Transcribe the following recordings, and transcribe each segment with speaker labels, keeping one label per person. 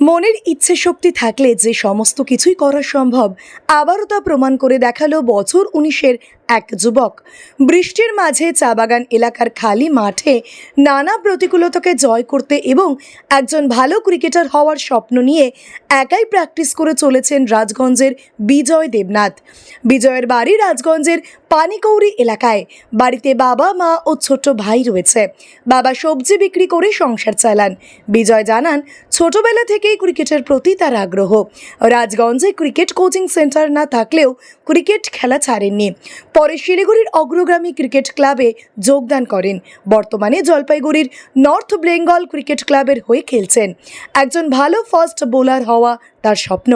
Speaker 1: মনের ইচ্ছে শক্তি থাকলে যে সমস্ত কিছুই করা সম্ভব, আবারও তা প্রমাণ করে দেখাল বছর উনিশের এক যুবক। বৃষ্টির মাঝে চা বাগান এলাকার খালি মাঠে নানা প্রতিকূলতাকে জয় করতে এবং একজন ভালো ক্রিকেটার হওয়ার স্বপ্ন নিয়ে একাই প্র্যাকটিস করে চলেছেন রাজগঞ্জের বিজয় দেবনাথ। বিজয়ের বাড়ি রাজগঞ্জের পানিকৌড়ি এলাকায়। বাড়িতে বাবা, মা ও ছোট ভাই রয়েছে। বাবা সবজি বিক্রি করে সংসার চালান। বিজয় জানান, ছোটবেলা থেকেই ক্রিকেটের প্রতি তার আগ্রহ। রাজগঞ্জে ক্রিকেট কোচিং সেন্টার না থাকলেও ক্রিকেট খেলা ছাড়েননি। পরে শিলিগুড়ির অগ্রগামী ক্রিকেট ক্লাবে যোগদান করেন। বর্তমানে জলপাইগুড়ির নর্থ বেঙ্গল ক্রিকেট ক্লাবের হয়ে খেলছেন। একজন ভালো ফার্স্ট বোলার হওয়া তার স্বপ্ন।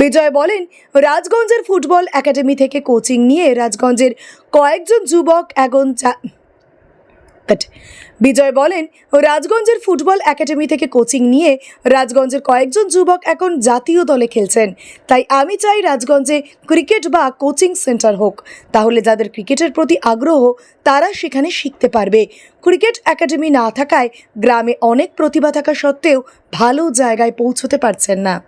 Speaker 1: বিজয় বলেন, রাজগঞ্জের ফুটবল একাডেমি থেকে কোচিং নিয়ে রাজগঞ্জের কয়েকজন যুবক এখন চা- বিজয় বলেন, রাজগঞ্জের ফুটবল একাডেমি থেকে কোচিং নিয়ে রাজগঞ্জের কয়েকজন যুবক এখন জাতীয় দলে খেলছেন। তাই আমি চাই রাজগঞ্জে ক্রিকেট বা কোচিং সেন্টার হোক। তাহলে যাদের ক্রিকেটের প্রতি আগ্রহ, তারা সেখানে শিখতে পারবে। ক্রিকেট একাডেমি না থাকায় গ্রামে অনেক প্রতিভা থাকা সত্ত্বেও ভালো জায়গায় পৌঁছতে পারছেন না।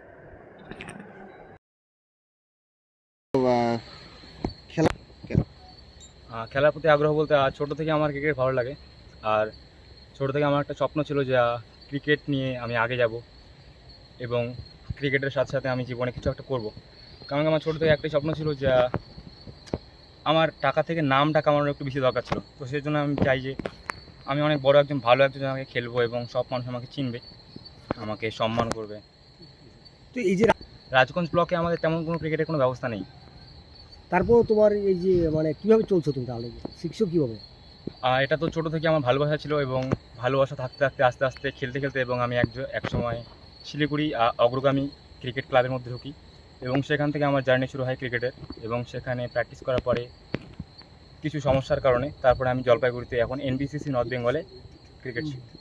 Speaker 2: খেলার প্রতি আগ্রহ বলতে ছোট থেকে আমার ক্রিকেট ভালো লাগে। আর ছোট থেকে আমার একটা স্বপ্ন ছিল যে ক্রিকেট নিয়ে আমি আগে যাব এবং ক্রিকেটের সাথে সাথে আমি জীবনে কিছু একটা করব। কারণ আমার ছোট থেকে একটাই স্বপ্ন ছিল যে আমার টাকা থেকে নামটা কামানোর একটু বেশি দরকার ছিল। তো সেই জন্য আমি চাই যে আমি অনেক বড় একজন ভালো একজন আমাকে খেলব এবং সব মানুষ আমাকে চিনবে আমাকে সম্মান করবে।
Speaker 3: তো এই যে
Speaker 2: রাজগঞ্জ ব্লকে আমাদের তেমন কোনো ক্রিকেটের কোনো ব্যবস্থা নেই।
Speaker 4: তারপর তোমার এই যে মানে কীভাবে চলছো তুমি তাহলে? শিখছো কীভাবে?
Speaker 2: এটা তো ছোটো থেকে আমার ভালোবাসা ছিল এবং ভালোবাসা থাকতে থাকতে আস্তে আস্তে খেলতে খেলতে এবং আমি এক এক সময় শিলিগুড়ি অগ্রগামী ক্রিকেট ক্লাবের মধ্যে ঢুকি এবং সেখান থেকে আমার জার্নি শুরু হয় ক্রিকেটের এবং সেখানে প্র্যাকটিস করার পরে কিছু সমস্যার কারণে তারপরে আমি জলপাইগুড়িতে এখন এনবিসিসি নর্থ বেঙ্গলে ক্রিকেট শিখি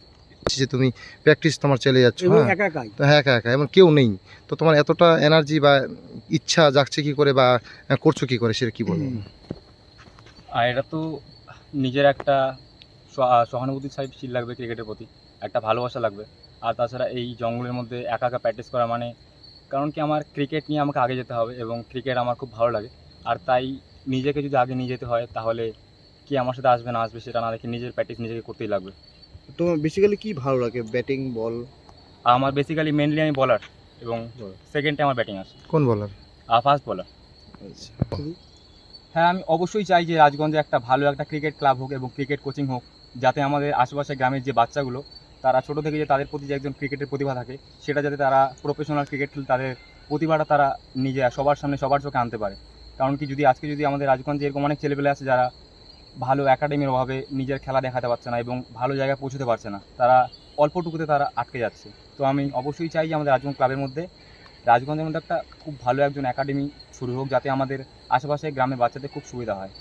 Speaker 3: যে তুমি প্র্যাকটিস তোমার চলে যাচ্ছ হ্যাঁ।
Speaker 4: একা
Speaker 3: তো হ্যাঁ একা একা এমন কেউ নেই। তো তোমার এতটা এনার্জি বা ইচ্ছা জাগছে কি করে বা করছ কি করে সেটা কি বলব
Speaker 2: আর এটা তো নিজের একটা স- আহ, সহানুভূতিশীল লাগবে ক্রিকেটের প্রতি একটা ভালোবাসা লাগবে। আর তাছাড়া এই জঙ্গলের মধ্যে একা একা প্র্যাকটিস করা মানে কারণ কি আমার ক্রিকেট নিয়ে আমাকে আগে যেতে হবে এবং ক্রিকেট আমার খুব ভালো লাগে। আর তাই নিজেকে যদি আগে নিয়ে যেতে হয় তাহলে কি আমার সাথে আসবে না আসবে সেটা না দেখে নিজের প্র্যাকটিস নিজেকে করতেই লাগবে।
Speaker 5: তোমার বেসিক্যালি কি ভালো লাগে ব্যাটিং বল
Speaker 2: আমার বেসিক্যালি মেনলি আমি বলার এবং সেকেন্ডে আমার ব্যাটিং আসে
Speaker 3: কোন বলার
Speaker 2: ফার্স্ট বলার হ্যাঁ আমি অবশ্যই চাই যে রাজগঞ্জে একটা ভালো একটা ক্রিকেট ক্লাব হোক এবং ক্রিকেট কোচিং হোক যাতে আমাদের আশেপাশে গ্রামের যে বাচ্চাগুলো তারা ছোটো থেকে যে তাদের প্রতি যে একজন ক্রিকেটের প্রতিভা থাকে সেটা যাতে তারা প্রফেশনাল ক্রিকেট খেলে তাদের প্রতিভাটা তারা নিজে সবার সামনে সবার চোখে আনতে পারে। কারণ কি যদি আজকে যদি আমাদের রাজগঞ্জে এরকম অনেক ছেলেপেলে আছে যারা ভালো একাডেমির অভাবে নিজের খেলা দেখাতে পারছে না এবং ভালো জায়গায় পৌঁছতে পারছে না। তারা অল্পটুকুতে তারা আটকে যাচ্ছে। তো আমি অবশ্যই চাই যে আমাদের রাজগঞ্জ ক্লাবের মধ্যে রাজগঞ্জের মধ্যে একটা খুব ভালো একজন একাডেমি শুরু হোক যাতে আমাদের আশেপাশে গ্রামের বাচ্চাদের খুব সুবিধা হয়।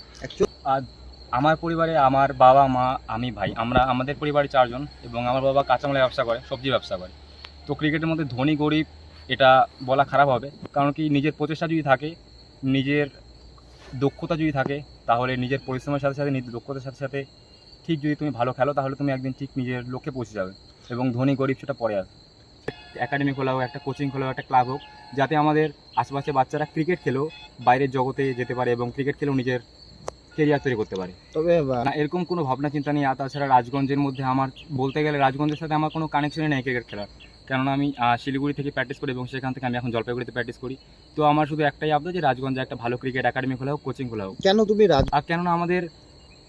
Speaker 2: আর আমার পরিবারে আমার বাবা মা আমি ভাই আমরা আমাদের পরিবারে চারজন এবং আমার বাবা কাঁচামালের ব্যবসা করে সবজি ব্যবসা করে। তো ক্রিকেটের মধ্যে ধনী গরিব এটা বলা খারাপ হবে। কারণ কি নিজের প্রচেষ্টা যদি থাকে নিজের দক্ষতা যদি থাকে তাহলে নিজের পরিশ্রমের সাথে সাথে নিজের দক্ষতার সাথে সাথে ঠিক যদি তুমি ভালো খেলো তাহলে তুমি একদিন ঠিক নিজের লক্ষ্যে পৌঁছে যাবে এবং ধনী গরিব সেটা পরে আসবে। একাডেমি খোলা হোক একটা কোচিং খোলা হোক একটা ক্লাব হোক যাতে আমাদের আশেপাশে বাচ্চারা ক্রিকেট খেলেও বাইরের জগতে যেতে পারে এবং ক্রিকেট খেলেও নিজের কেরিয়ার তৈরি করতে পারে।
Speaker 5: তবে
Speaker 2: না এরকম কোনো ভাবনা চিন্তা নেই। আর তাছাড়া রাজগঞ্জের মধ্যে আমার বলতে গেলে রাজগঞ্জের সাথে আমার কোনো কানেকশনই নেই ক্রিকেট খেলার। কেননা আমি শিলিগুড়ি থেকে প্র্যাকটিস করি এবং সেখান থেকে আমি এখন জলপাইগুড়িতে প্র্যাকটিস করি। তো আমার শুধু একটাই আবদা যে রাজগঞ্জে একটা ভালো ক্রিকেট একাডেমি খোলা হোক কোচিং খোলা হোক।
Speaker 5: কেন তুমি রাজ
Speaker 2: আর কেননা আমাদের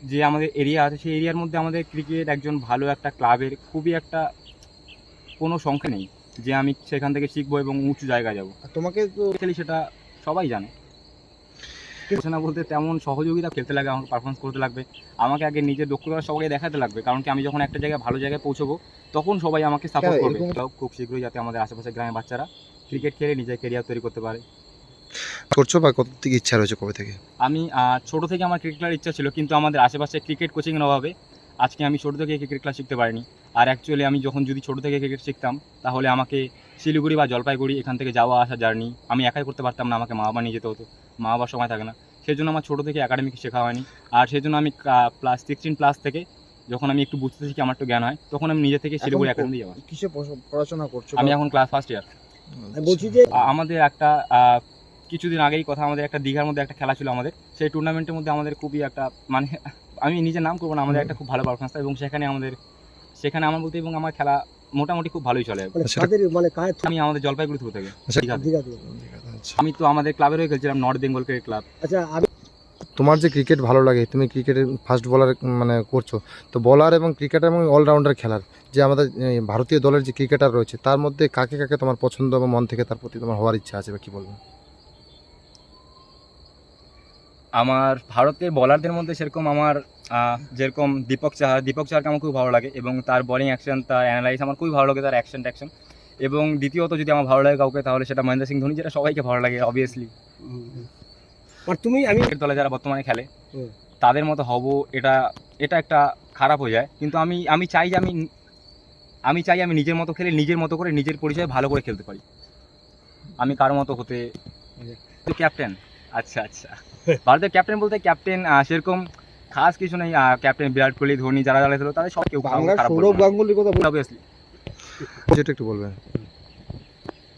Speaker 2: যে আমাদের এরিয়া আছে সেই এরিয়ার মধ্যে আমাদের ক্রিকেট একজন ভালো একটা ক্লাবের খুবই একটা কোনো সংখ্যা নেই যে আমি সেখান থেকে শিখব এবং উঁচু জায়গায় যাব।
Speaker 5: তোমাকে তো
Speaker 2: খেলি সেটা সবাই জানে। না বলতে তেমন সহযোগিতা খেলতে লাগবে আমাকে পারফরমেন্স করতে লাগবে। আমাকে আগে নিজের দক্ষতা সবাই দেখাতে লাগবে কারণ কি আমি যখন একটা জায়গায় ভালো জায়গায় পৌঁছবো তখন সবাই আমাকে সাপোর্ট
Speaker 5: কেন
Speaker 2: করবে। খুব শীঘ্রই যাতে আমাদের আশেপাশে গ্রামের বাচ্চারা ক্রিকেট খেলে নিজের কেরিয়ার তৈরি করতে পারে।
Speaker 3: করছ বা কত থেকে ইচ্ছা রয়েছে কবে থেকে?
Speaker 2: আমি ছোট থেকে আমার ক্রিকেট খেলার ইচ্ছা ছিল কিন্তু আমাদের আশেপাশে ক্রিকেট কোচিংয়ের অভাবে আজকে আমি ছোট থেকে ক্রিকেট ক্লাস শিখতে পারিনি। আর অ্যাকচুয়ালি আমি যখন যদি ছোট থেকে ক্রিকেট শিখতাম তাহলে আমাকে শিলিগুড়ি বা জলপাইগুড়ি এখান থেকে যাওয়া আসা জার্নি আমি একাই করতে পারতাম না আমাকে মা বাবা নিয়ে যেতে হতো। মা বাবার সময় থাকে না। সেই জন্য আমার ছোটো থেকে একাডেমিক শেখা হয়নি। আর সেই জন্য আমি প্লাস সিক্সটিন প্লাস থেকে যখন আমি একটু বুঝতে শিখি আমার একটু জ্ঞান হয় তখন আমি নিজে থেকে শিলিগুড়ি একাডেমি যাওয়া।
Speaker 5: কিসে পড়াশোনা করছ?
Speaker 2: আমি এখন ক্লাস ফার্স্ট ইয়ার
Speaker 4: বলছি যে
Speaker 2: আমাদের একটা কিছুদিন আগেই কথা আমাদের একটা দীঘার মধ্যে একটা খেলা ছিল আমাদের। সেই টুর্নামেন্টের মধ্যে আমাদের খুবই একটা মানে আমি নিজের নাম করব না আমাদের একটা খুব ভালো পারফরমেন্স এবং সেখানে আমাদের সেখানে আমার বলতে এবং আমার খেলা মোটামুটি খুব ভালোই চলে।
Speaker 4: মানে মানে
Speaker 2: আমি আমাদের জলপাইগুড়ি থ্রু থেকে।
Speaker 3: আচ্ছা, আচ্ছা।
Speaker 2: আমি তো আমাদের ক্লাবের হয়ে খেলছিলাম নর্থ বেঙ্গল ক্রিকেট ক্লাব
Speaker 4: আচ্ছা আমি
Speaker 3: তোমার যে ক্রিকেট ভালো লাগে তুমি ক্রিকেটের ফার্স্ট বলার মানে করছ তো বলার এবং ক্রিকেটার এবং অলরাউন্ডার খেলার যে আমাদের ভারতীয় দলের যে ক্রিকেটার রয়েছে তার মধ্যে কাকে কাকে তোমার পছন্দ এবং মন থেকে তার প্রতি তোমার হওয়ার ইচ্ছা আছে বা কি বলব
Speaker 2: আমার ভারতের বলারদের মধ্যে সেরকম আমার যেরকম দীপক চাহা দীপক চাহারকে আমার খুব ভালো লাগে এবং তার বলিং অ্যাকশন তার অ্যানালাইজ আমার খুবই ভালো লাগে তার অ্যাকশন ট্যাকশন এবং দ্বিতীয়ত যদি আমার ভালো লাগে কাউকে তাহলে সেটা মহেন্দ্র সিং ধোনি যেটা সবাইকে ভালো লাগে অবভিয়াসলি
Speaker 4: আর তুমি আমি
Speaker 2: দলে যারা বর্তমানে খেলে তাদের মতো হব এটা এটা একটা খারাপ হয়ে যায়। কিন্তু আমি আমি চাই যে আমি আমি চাই আমি নিজের মতো খেলে নিজের মতো করে নিজের পরিচয় ভালো করে খেলতে পারি। আমি কারও মতো হতে ক্যাপ্টেন আচ্ছা আচ্ছা। ভারতের ক্যাপ্টেন বলতে ক্যাপ্টেন সেরকম খাস কিছু নেই ক্যাপ্টেন বিরাট কোহলি ধোনি যারা যারা ছিল তাদের সব কেউ
Speaker 5: সৌরভ গাঙ্গুলির কথা
Speaker 2: অবভিয়াসলি
Speaker 3: যেটা একটু বলবেন।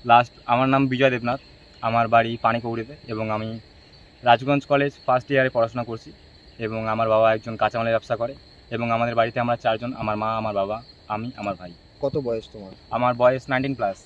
Speaker 2: লাস্ট আমার নাম বিজয় দেবনাথ আমার বাড়ি পানিকৌড়িতে এবং আমি রাজগঞ্জ কলেজ ফার্স্ট ইয়ারে পড়াশোনা করছি এবং আমার বাবা একজন কাঁচামালের ব্যবসা করে এবং আমাদের বাড়িতে আমরা চারজন আমার মা আমার বাবা আমি আমার ভাই।
Speaker 5: কত বয়স তোমার?
Speaker 2: আমার বয়স নাইনটিন প্লাস